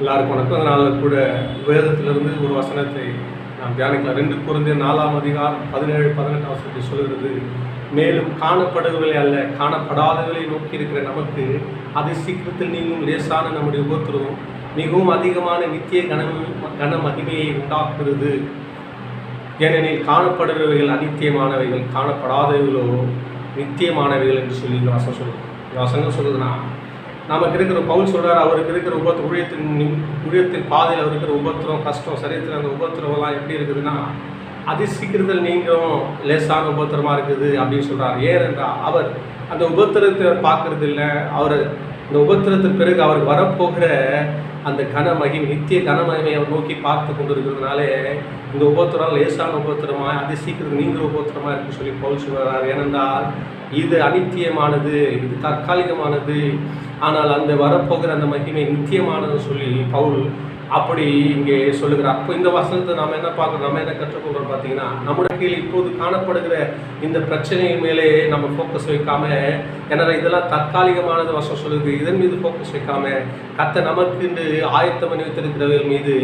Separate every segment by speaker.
Speaker 1: எல்லாருக்கும் வணக்கம். அதனால் கூட வேதத்திலிருந்து ஒரு வசனத்தை நாம் தியானிக்கலாம். ரெண்டு குறைந்த நாலாம் அதிகாரம் பதினேழு பதினெட்டு வசனத்தை சொல்கிறது மேலும் காணப்படுவதை அல்ல காணப்படாதவர்களை நோக்கி இருக்கிற நமக்கு அது சீக்கிரத்தில் நீங்கும் லேசான நம்முடைய உபத்திரவம் மிகவும் அதிகமான நித்திய கன கன மகிமையை உண்டாக்குகிறது. ஏனெனில் காணப்படுபவைகள் அநித்தியமானவைகள் காணப்படாதவைகளோ நித்தியமானவைகள் என்று சொல்லி இந்த வசனம் சொல்லுது. இந்த வசனம் சொல்லுதுன்னா நமக்கு இருக்கிற பவுல் சொல்றாரு அவருக்கு இருக்கிற உபத் ஊழியத்தின் உழியத்தின் ஊழியத்தின் பாதையில் அவருக்கு இருக்கிற உபத்திரம் கஷ்டம் சரீரத்தில் அந்த உபத்திரவெல்லாம் எப்படி இருக்குதுன்னா அதி சீக்கிரத்தில் நீங்களும் லேசான உபத்திரமாக இருக்குது அப்படின்னு சொல்கிறார் ஏனென்றால் அவர் அந்த உபத்திரத்தை பார்க்கறது இல்லை. அவர் இந்த உபத்திரத்தின் பிறகு அவர் வரப்போகிற அந்த கனமகி நித்திய கன அவர் நோக்கி பார்த்து கொண்டு இருக்கிறதுனாலே இந்த உபத்திரம் லேசான உபத்திரமா அதி சீக்கிரம் நீங்கிற உபத்திரமா இருக்குன்னு சொல்லி பவுல் சொல்கிறார் ஏனென்றால் இது அனித்தியமானது இது தற்காலிகமானது. ஆனால் அந்த வரப்போகிற அந்த மகிமை நித்தியமானதுன்னு சொல்லி பவுல் அப்படி இங்கே சொல்லுகிறார். அப்போ இந்த வசனத்தை நாம் என்ன பார்க்குறோம் நம்ம என்ன கற்றுக்கொள்கிறோம் பார்த்தீங்கன்னா நம்முடைய கீழ் இப்போது காணப்படுகிற இந்த பிரச்சனையின் மேலே நம்ம ஃபோக்கஸ் வைக்காம ஏன்னா இதெல்லாம் தற்காலிகமானது வசம் சொல்லுது இதன் மீது ஃபோக்கஸ் வைக்காம கத்த நமக்கு ஆயத்தம் பண்ணி வைத்திருக்கிறவர்கள் மீது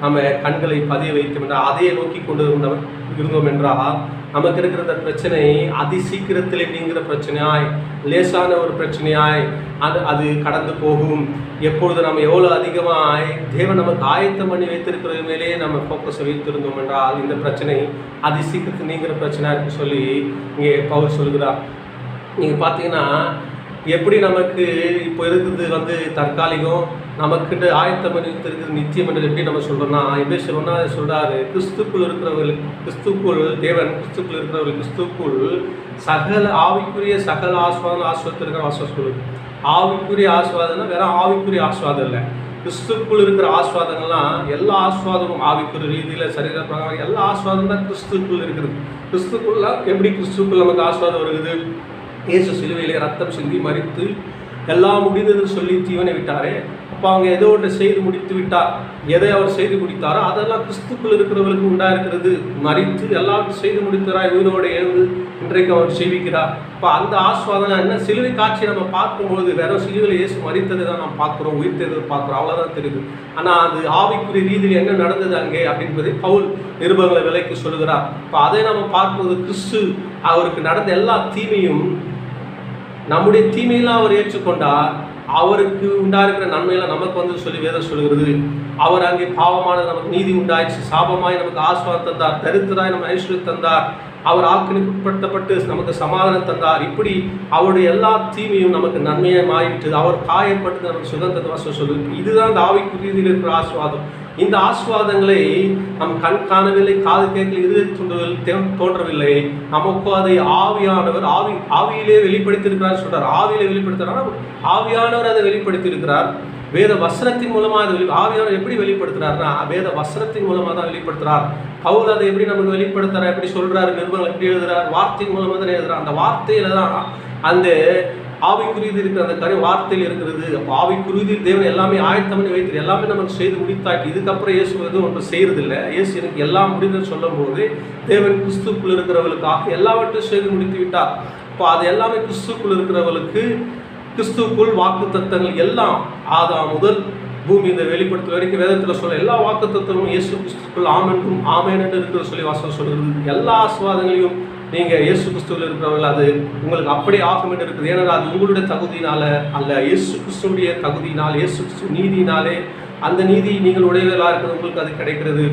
Speaker 1: நம்ம கண்களை பதிய வைத்தோம் என்றால் அதையே நோக்கி கொண்டு இருந்தோம் இருந்தோம் என்றால் நமக்கு இருக்கிற இந்த பிரச்சனை அதி சீக்கிரத்தில் நீங்கிற பிரச்சனையாய் லேசான ஒரு பிரச்சனையாய் அது அது கடந்து போகும். எப்பொழுது நம்ம எவ்வளோ அதிகமாய் தேவன் நமக்கு ஆயத்தம் பண்ணி வைத்திருக்கிறது மேலேயே நம்ம ஃபோக்கஸ் வைத்திருந்தோம் என்றால் இந்த பிரச்சனை அதி சீக்கிரத்து நீங்கிற பிரச்சனையாக இருக்கு சொல்லி இங்கே பவுல் சொல்கிறார். நீங்கள் பார்த்தீங்கன்னா எப்படி நமக்கு இப்போ இருக்கிறது வந்து தற்காலிகம் நமக்கிட்ட ஆயத்தம் பண்ணி வைத்திருக்கிறது நித்தியம் என்று எப்படி நம்ம சொல்கிறோம்னா எப்படி சொல்லணும்னா சொல்கிறாரு கிறிஸ்துக்குள் இருக்கிறவர்கள் கிறிஸ்துக்குள் தேவன் கிறிஸ்துக்குள் இருக்கிறவர்கள் கிறிஸ்துக்குள் சகல ஆவிக்குரிய சகல ஆஸ்வாதம் ஆஸ்வத்திற்கு ஆஸ்வாசம் ஆவிக்குரிய ஆஸ்வாதம்னா வேற ஆவிக்குரிய ஆஸ்வாதம் இல்லை. கிறிஸ்துக்குள் இருக்கிற ஆஸ்வாதங்கள்லாம் எல்லா ஆஸ்வாதமும் ஆவிக்குரிய ரீதியில் சரீர பிரகாரம் எல்லா ஆஸ்வாதம் தான் கிறிஸ்துக்குள் இருக்கிறது. கிறிஸ்துக்குள்ள எப்படி கிறிஸ்துக்குள் நமக்கு ஆஸ்வாதம் வருகிறது இயேசு சிலுவையிலே ரத்தம் சிந்தி மறித்து எல்லாம் முடிந்ததுன்னு சொல்லி ஜீவனை விட்டாரே. அப்போ அவங்க ஏதோ ஒன்று செய்து முடித்து விட்டார். எதை அவர் செய்து முடித்தாரோ அதெல்லாம் கிறிஸ்துக்குள் இருக்கிறவர்களுக்கு உண்டாயிருக்கிறது. மறித்து எல்லாத்தையும் செய்து முடித்தாரா உயிரோடு எழுந்து இன்றைக்கு அவர் செய்விக்கிறார் இப்போ அந்த ஆஸ்வாதனை என்ன? சிலுவை காட்சி நம்ம பார்க்கும்பொழுது வெறும் சிலுவையில் இயேசு மறித்ததை தான் நம்ம பார்க்குறோம் உயிர் தேர்தல் பார்க்குறோம். அவ்வளோதான் தெரியுது. ஆனால் அது ஆவிக்குரிய ரீதியில் என்ன நடந்தது அங்கே அப்படின்றதை பவுல் நிருபங்களை விலைக்கு சொல்கிறார் இப்போ அதை நம்ம பார்க்கும்போது கிறிஸ்து அவருக்கு நடந்த எல்லா தீமையும் நம்முடைய தீமையெல்லாம் அவர் ஏற்றுக்கொண்டா அவருக்கு உண்டாயிருக்கிற நன்மையெல்லாம் நமக்கு வந்து சொல்லி வேதம் சொல்லுகிறது. அவர் அங்கே பாவமான நமக்கு நீதி உண்டாயிடுச்சு. சாபமாய் நமக்கு ஆஸ்வாதம் தந்தார். தரித்திராய் நம்ம ஐஸ்வர்யம் தந்தார். அவர் ஆக்கிரமிப்படுத்தப்பட்டு நமக்கு சமாதானம் தந்தார். இப்படி அவருடைய எல்லா தீமையும் நமக்கு நன்மையாக மாறிவிட்டது. அவர் காயப்பட்டு நமக்கு சுதந்திரத்தை வாசம் சொல்லுது. இதுதான் இந்த ஆவிக்குரியதில் இருக்கிற ஆஸ்வாதம் இந்த ஆஸ்வாதங்களை நம் கண் காணவில்லை காது கேட்கல இறுதி துண்டுகள் தோன்றவில்லை. நமக்கு அதை ஆவியானவர் ஆவி ஆவியிலே வெளிப்படுத்தியிருக்கிறார் சொல்றார். ஆவியிலே வெளிப்படுத்துறார் ஆவியானவர் அதை வெளிப்படுத்தியிருக்கிறார். வேத வசனத்தின் மூலமாக அதை வெளி ஆவியானவர் எப்படி வெளிப்படுத்துறாருன்னா வேத வசனத்தின் மூலமாக தான் வெளிப்படுத்துறார். பவுல் அதை எப்படி நமக்கு வெளிப்படுத்துறார் எப்படி சொல்றாரு நிருபங்கள் எப்படி எழுதுறார் வார்த்தையின் மூலமாக தான் எழுதுறார். அந்த வார்த்தையில தான் அந்த ஆவிக்குரியது இருக்கிற அந்த கரு வார்த்தையில் இருக்கிறது. அப்போ ஆவிக்குரியதில் தேவன் எல்லாமே ஆயத்தம் பண்ணி வைத்து எல்லாமே நமக்கு செய்து முடித்தாட்டி இதுக்கப்புறம் இயேசு எதுவும் ஒன்று செய்யறதில்லை இயேசு எனக்கு எல்லாம் முடிந்தது சொல்லும் போது தேவன் கிறிஸ்துக்குள் இருக்கிறவர்களுக்காக எல்லாவற்றையும் செய்து முடித்து விட்டார். இப்போ அது எல்லாமே கிறிஸ்துக்குள் இருக்கிறவர்களுக்கு கிறிஸ்துக்குள் வாக்கு தத்தங்கள் எல்லாம் ஆதாம் முதல் பூமி இந்த வெளிப்படுத்த வரைக்கும் வேதத்தில் சொல்ல எல்லா வாக்கு தத்துவமும் இயேசு கிறிஸ்துக்குள் ஆமென்றும் ஆமேன் என்று இருக்கிற சொல்லி வாசல் சொல்கிறது. எல்லா ஆஸ்வாதங்களையும் நீங்கள் இயேசு கிறிஸ்துவில் இருக்கிறவர்கள் அது உங்களுக்கு அப்படியே ஆகும் என்று இருக்குது. ஏன்னா அது உங்களுடைய தகுதியினால அல்ல. இயேசு கிறிஸ்துடைய தகுதியினால் இயேசு கிறிஸ்து நீதியினாலே அந்த நீதி நீங்கள் உடையவர்களாக இருக்கிறது உங்களுக்கு அது கிடைக்கிறது.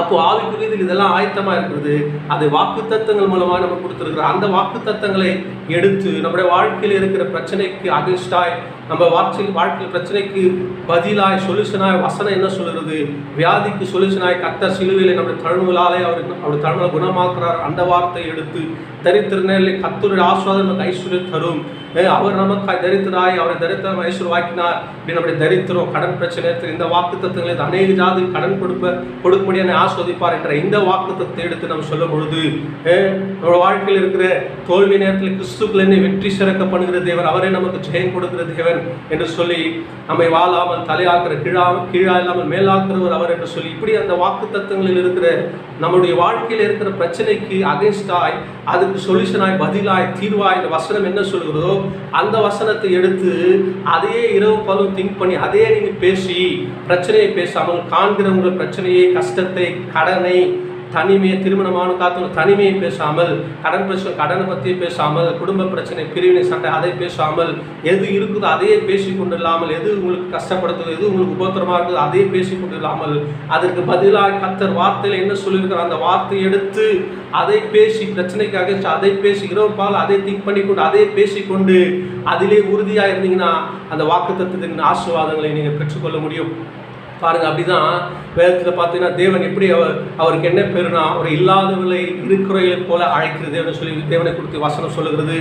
Speaker 1: அப்போ ஆவிக்குரியதில் இதெல்லாம் ஆயத்தமா இருக்கிறது. அது வாக்கு தத்தங்கள் மூலமாக நம்ம கொடுத்துருக்குறோம் அந்த வாக்கு தத்தங்களை எடுத்து நம்முடைய வாழ்க்கையில் இருக்கிற பிரச்சனைக்கு அகேன்ஸ்டாய் நம்ம வாழ்க்கையில் வாழ்க்கையில் பிரச்சனைக்கு பதிலாய் சொல்யூஷனாய் வசனம் என்ன சொல்கிறது வியாதிக்கு சொல்யூஷனாய் கத்த சிலுவையில் நம்முடைய தழுவலாலே அவர் அவர் தழுவலை குணமாக்குறார். அந்த வார்த்தையை எடுத்து தரித்திரநிலை கத்தருடைய ஆஸ்வாதம் ஐஸ்வர்யம் தரும். அவர் நமக்காய் தரித்திராய் அவரை தரித்திரம் ஐஸ்வர்வாக்கினார் அப்படின்னு நம்முடைய தரித்திரம் கடன் பிரச்சனை எடுத்து இந்த வாக்கு தத்துவங்களை அநேக ஜாதி கடன் கொடுப்ப கொடுக்கும்படியான ஆஸ்வதிப்பார் என்ற இந்த வாக்கு தத்துவத்தை எடுத்து நம்ம சொல்லும் பொழுது நம்மளோட வாழ்க்கையில் இருக்கிற தோல்வி நேரத்தில் கிறிஸ்துக்கள் வெற்றி சிறக்க பண்ணுகிற தேவன் அவரே நமக்கு ஜெயம் கொடுக்கிற தேவன் என்று சொல்லி நம்மை வாழாமல் தலையாக்குற கீழா கீழா இல்லாமல் மேலாக்குறவர் அவர் என்று சொல்லி இப்படி அந்த வாக்கு தத்துவங்களில் இருக்கிற நம்முடைய வாழ்க்கையில் இருக்கிற பிரச்சனைக்கு அகேன்ஸ்டாய் அதுக்கு சொல்யூஷனாய் பதிலாய் தீர்வாய் இந்த வசனம் என்ன சொல்கிறதோ அந்த வசனத்தை எடுத்து அதையே இரவு பகலும் திங்க் பண்ணி அதே நீங்கள் பேசி பிரச்சனையை பேசாமல் காண்கிறவங்க பிரச்சனையை கஷ்டத்தை கடனை தனிமையை திருமணமான காத்துல தனிமையை பேசாமல் கடன் பிரச்சனை கடனை பற்றி பேசாமல் குடும்ப பிரச்சனை பிரிவினை சண்டை அதை பேசாமல் எது இருக்குதோ அதையே பேசி கொண்டு இல்லாமல் எது உங்களுக்கு கஷ்டப்படுத்துது எது உங்களுக்கு உபத்திரமா இருக்குது அதையே பேசி கொண்டு இல்லாமல் அதற்கு பதிலாக கத்தர் வார்த்தையில் என்ன சொல்லியிருக்கிற அந்த வார்த்தையை எடுத்து அதை பேசி பிரச்சனைக்காக அதை பேசி இரவு பால் அதை திங்க் பண்ணி கொண்டு அதை பேசிக்கொண்டு அதிலே உறுதியாக இருந்தீங்கன்னா அந்த வாக்கு தத்துவத்தின் ஆசீர்வாதங்களை நீங்கள் பெற்றுக்கொள்ள முடியும். பாருங்க அப்படிதான் வேதத்தில் பார்த்தீங்கன்னா தேவன் எப்படி அவர் அவருக்கு என்ன பேருனா அவர் இல்லாதவர்களை இருக்கிறவர்களை போல அழைக்கிறது. தேவனை சொல்லி தேவனை குறித்து வசனம் சொல்லுகிறது.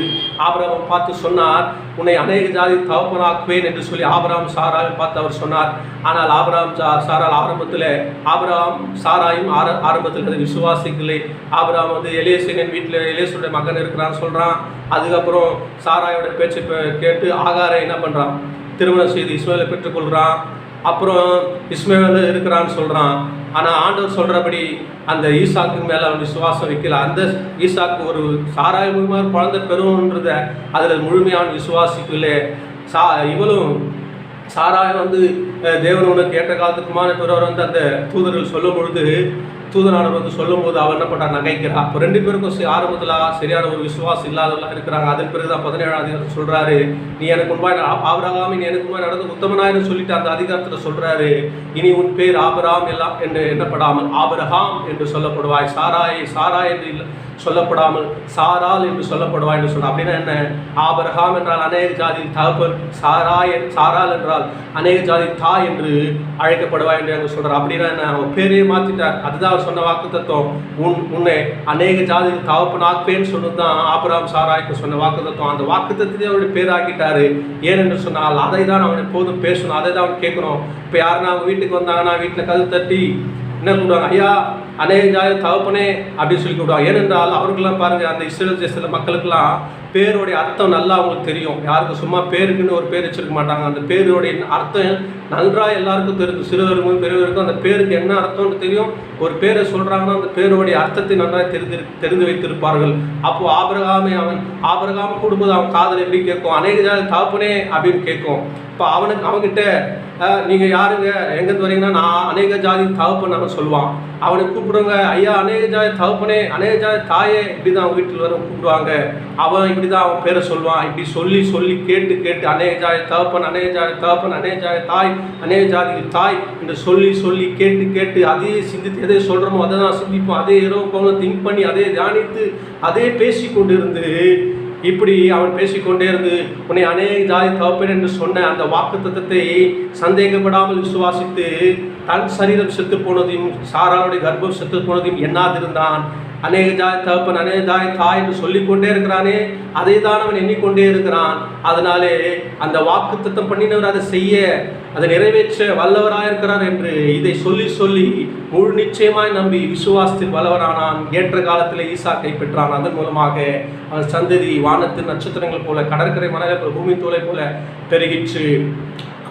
Speaker 1: ஆபராமம் பார்த்து சொன்னார் உன்னை அநேக ஜாதி தவப்பனாக்குவேன் என்று சொல்லி ஆபராம் சாராவை பார்த்து அவர் சொன்னார். ஆனால் ஆபராம் சா சாரால் ஆரம்பத்தில் ஆபராம் சாராயும் ஆர ஆரம்பத்தில் அது விசுவாசிக்கலை ஆபராம் வந்து எலேசன் வீட்டில் எலேசுடைய மகன் இருக்கிறான்னு சொல்கிறான் அதுக்கப்புறம் சாராயோட பேச்சு கேட்டு ஆகாரை என்ன பண்ணுறான் திருமணம் செய்து இஸ்மாயிலை பெற்றுக்கொள்கிறான். அப்புறம் இஸ்மேல் இருக்கிறான்னு சொல்கிறான் ஆனால் ஆண்டவர் சொல்கிறபடி அந்த ஈசாக்கு மேலே அவன் விசுவாசம் வைக்கல. அந்த ஈசாக்கு ஒரு சாராய மூலியமாக குழந்தை பெறும்ன்றத அதில் முழுமையான விசுவாசிக்குள்ளே சா இவளும் சாராய் வந்து தேவன் உனக்கு ஏற்ற காலத்துக்குமான பிறவர் வந்து அந்த தூதர்கள் சொல்லும் பொழுது தூதனானவர் வந்து சொல்லும்போது அவர் என்ன பண்ணா நகைக்கிறா அப்போ ரெண்டு பேருக்கும் ஆரம்பத்தில் சரியான ஒரு விசுவாசம் இல்லாதவர்களாக இருக்கிறாங்க. அதன் பிறகு தான் பதினேழாம் அதிகாரம் சொல்றாரு. நீ எனக்கு முன்பாய் ஆபரகாம் நீ எனக்கு முன்பாய் நடந்து உத்தமனாயிரம் சொல்லிட்டு அந்த அதிகாரத்தில் சொல்றாரு. இனி உன் பேர் ஆபராம் எல்லாம் என்று எண்ணப்படாமல் ஆபரகாம் என்று சொல்லப்படுவாய். சாராய் சாராய் என்று இல்லை சொல்லப்படாமல் சாரால் என்று சொல்லப்படுவா என்று சொன்னால் அப்படின்னா என்ன? ஆபரகாம் என்றால் அநேக ஜாதி தகப்பன் சாரா என்- சாரால் என்றால் அநேக ஜாதி தாய் என்று அழைக்கப்படுவா என்று அங்க சொல்கிறார் அப்படின்னா என்ன? அவன் பேரையே மாற்றிட்டார் அதுதான் அவர் சொன்ன வாக்கு தத்துவம். உன் உன்னை அநேக ஜாதி தகப்பன் சொன்னது தான் ஆபராம் சாராய்க்கு சொன்ன வாக்கு தத்துவம். அந்த வாக்கு தத்துவத்தை அவருடைய பேராக்கிட்டாரு. ஏனென்று சொன்னால் அதை தான் அவன் எப்போதும் பேசணும். அதை தான் அவன் கேட்கணும். இப்போ யாருன்னா அவங்க வீட்டுக்கு வந்தாங்கன்னா வீட்டில் கல் தட்டி என்ன சொல்லுவாங்க? ஐயா அநேக ஜாதி தகப்பனே அப்படின்னு சொல்லி கூப்பிடுவாங்க. ஏனென்றால் அவர்களெல்லாம் பாருங்கள் அந்த இஸ்ரேல் தேசத்தில் மக்களுக்கெல்லாம் பேருடைய அர்த்தம் நல்லா அவங்களுக்கு தெரியும். யாருக்கும் சும்மா பேருக்குன்னு ஒரு பேர் வச்சிருக்க மாட்டாங்க. அந்த பேருடைய அர்த்தம் நன்றாக எல்லாருக்கும் தெரியும். சிறுவருக்கும் பெரியவருக்கும் அந்த பேருக்கு என்ன அர்த்தம்னு தெரியும். ஒரு பேரை சொல்கிறாங்கன்னா அந்த பேருடைய அர்த்தத்தை நன்றாக தெரிந்து தெரிந்து வைத்திருப்பார்கள். அப்போது ஆபரகாமே அவன் ஆபரகாம கூடும்போது அவன் காதல் எப்படி கேட்கும்? அநேக ஜாதி தகப்பனே அப்படின்னு கேட்கும். இப்போ அவனுக்கு அவன்கிட்ட நீங்கள் யாருங்க? எங்கேருந்து வரீங்கன்னா நான் அநேக ஜாதி தகப்பன் அவன் சொல்லுவான். அவனுக்கு கூப்பிடுங்க ஐயா அநேகஜாய ஜாதி தகப்பனே அநேக தாயே இப்படி தான் அவன் வீட்டில் வர கூப்பிடுவாங்க. அவன் இப்படி தான் அவன் பேரை சொல்லுவான். இப்படி சொல்லி சொல்லி கேட்டு கேட்டு அநேகஜாய தகப்பன் அநேகஜாய தகப்பன் அநேகஜாய தாய் அநேகஜாதி தாய் என்று சொல்லி சொல்லி கேட்டு கேட்டு அதே சிந்தித்து எதை சொல்கிறோமோ அதை தான் சிந்திப்போம். அதே இரவு போகணும் திங்க் பண்ணி அதே தியானித்து அதே பேசி கொண்டிருந்து இப்படி அவன் பேசிக்கொண்டே இருந்து உன்னை அநேக ஜாதி தவப்பேன் என்று சொன்ன அந்த வாக்கு தத்தத்தை சந்தேகப்படாமல் விசுவாசித்து தன் சரீரம் செத்து போனதையும் சாராளுடைய கர்ப்பம் செத்து போனதையும் எண்ணாதிருந்தான் அநேக ஜாதி தகப்பன் அநேக ஜாதி தாய் என்று சொல்லிக்கொண்டே இருக்கிறானே அதை தான் அவன் எண்ணிக்கொண்டே இருக்கிறான். அதனாலே அந்த வாக்கு திட்டம் பண்ணினவர் அதை செய்ய அதை நிறைவேற்ற வல்லவராயிருக்கிறார் என்று இதை சொல்லி சொல்லி முழு நிச்சயமாய் நம்பி விசுவாசத்தில் வல்லவரானான். ஏற்ற காலத்தில் ஈசா பெற்றான் அதன் மூலமாக அவன் சந்ததி வானத்தின் நட்சத்திரங்கள் போல கடற்கரை மணலை போல பூமி தோலை போல பெருகிற்று.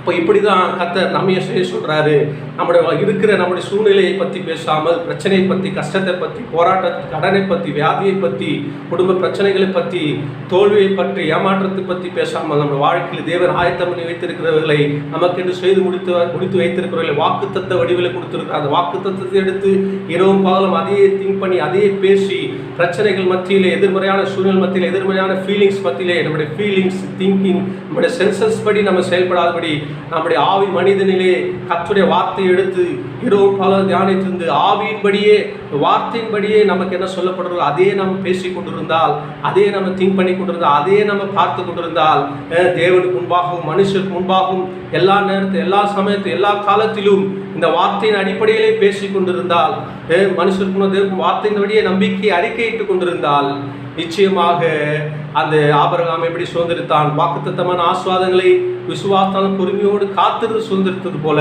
Speaker 1: அப்போ இப்படி தான் கத்த நம்மைய செய்ய சொல்கிறாரு நம்முடைய இருக்கிற நம்முடைய சூழ்நிலையை பற்றி பேசாமல் பிரச்சனையை பற்றி கஷ்டத்தை பற்றி போராட்டத்தை கடனை பற்றி வியாதியை பற்றி குடும்ப பிரச்சனைகளை பற்றி தோல்வியை பற்றி ஏமாற்றத்தை பற்றி பேசாமல் நம்ம வாழ்க்கையில் தேவர் ஆயத்தம் பண்ணி வைத்திருக்கிறவர்களை நமக்கென்று செய்து முடித்து முடித்து வைத்திருக்கிறவர்களை வாக்குத்தத்த வடிவில் கொடுத்துருக்கார் அந்த வாக்குத்தத்தை எடுத்து இரவும் பகலும் அதையே திங்க் பண்ணி அதையே பேசி பிரச்சனைகள் மத்தியிலே எதிர்மறையான சூழ்நிலை மத்தியில் எதிர்மறையான ஃபீலிங்ஸ் மத்தியிலே நம்முடைய ஃபீலிங்ஸ் திங்கிங் நம்முடைய சென்சஸ் படி நம்ம செயல்படாதபடி நம்முடைய ஆவி மனிதனிலே கத்துடைய வார்த்தையை எடுத்து இரவும் பல தியானித்திருந்து ஆவியின்படியே வார்த்தையின்படியே நமக்கு என்ன சொல்லப்படுறதோ அதே நம்ம பேசி கொண்டிருந்தால் அதே நம்ம திங்க் பண்ணி கொண்டிருந்தால் அதே நம்ம பார்த்து கொண்டிருந்தால் அஹ், தேவனுக்கு முன்பாகவும் மனுஷருக்கு முன்பாகவும் எல்லா நேரத்தில் எல்லா சமயத்தில் எல்லா காலத்திலும் இந்த வார்த்தையின் அடிப்படையிலே பேசி கொண்டிருந்தால் மனுஷருக்கு முன்ன தேவ நம்பிக்கை அறிக்கையிட்டு கொண்டிருந்தால் நிச்சயமாக அந்த ஆபரகாம் எப்படி சுதந்திரித்தான்? வாக்குத்தத்தமான ஆஸ்வாதங்களை விசுவாசத்தால் பொறுமையோடு காத்திருந்து சுதந்திரித்தது போல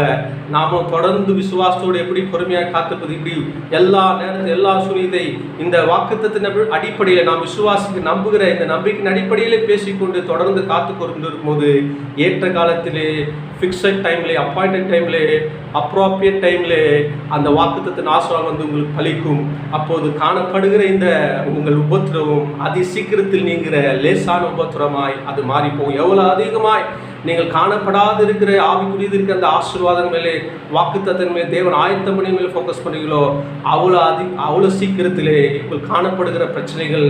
Speaker 1: நாம தொடர்ந்து விசுவாசத்தோடு எப்படி பொறுமையாக காத்திருப்பது? இப்படி எல்லா நேரத்தில் எல்லா சூழ்நிலை இந்த வாக்குத்தத்தின் அடிப்படையில் நாம் விசுவாசிக்கு நம்புகிற இந்த நம்பிக்கையின் அடிப்படையிலே பேசிக்கொண்டு தொடர்ந்து காத்து கொண்டிருக்கும் இருக்கும்போது ஏற்ற காலத்திலே ஃபிக்ஸட் டைம்லே அப்பாயிண்டட் டைம்லே அப்ராப்ரியட் டைம்லே அந்த வாக்குத்தத்தின் ஆசிரம் வந்து உங்களுக்கு பலிக்கும். அப்போது காணப்படுகிற இந்த உங்கள் உபத்திரவம் அதி சீக்கிரத்தில் நீங்கிற லேசான உபத்திரமாய் அது மாறிப்போகும். எவ்வளோ அதிகமாய் நீங்கள் காணப்படாது இருக்கிற ஆவிக்குரியது இருக்கிற அந்த ஆசீர்வாதம் மேலே வாக்குத்தத்தின் மேலே தேவன் ஆயத்தம் பண்ணி மேலே ஃபோக்கஸ் பண்ணுவீங்களோ அவ்வளோ அதி அவ்வளோ சீக்கிரத்திலே உங்கள் காணப்படுகிற பிரச்சனைகள்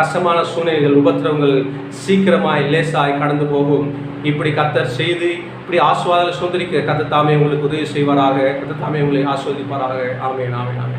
Speaker 1: கஷ்டமான சூழ்நிலைகள் உபத்திரவங்கள் சீக்கிரமாய் லேசாய் கடந்து போகும். இப்படி கத்தர் செய்து இப்படி ஆஸ்வாத சுதந்திரிக்க கத்த தாமே உங்களுக்கு உதவி செய்வாராக. கத்த தாமே உங்களை ஆஸ்வதிப்பாராக. ஆமே நாமே நாமே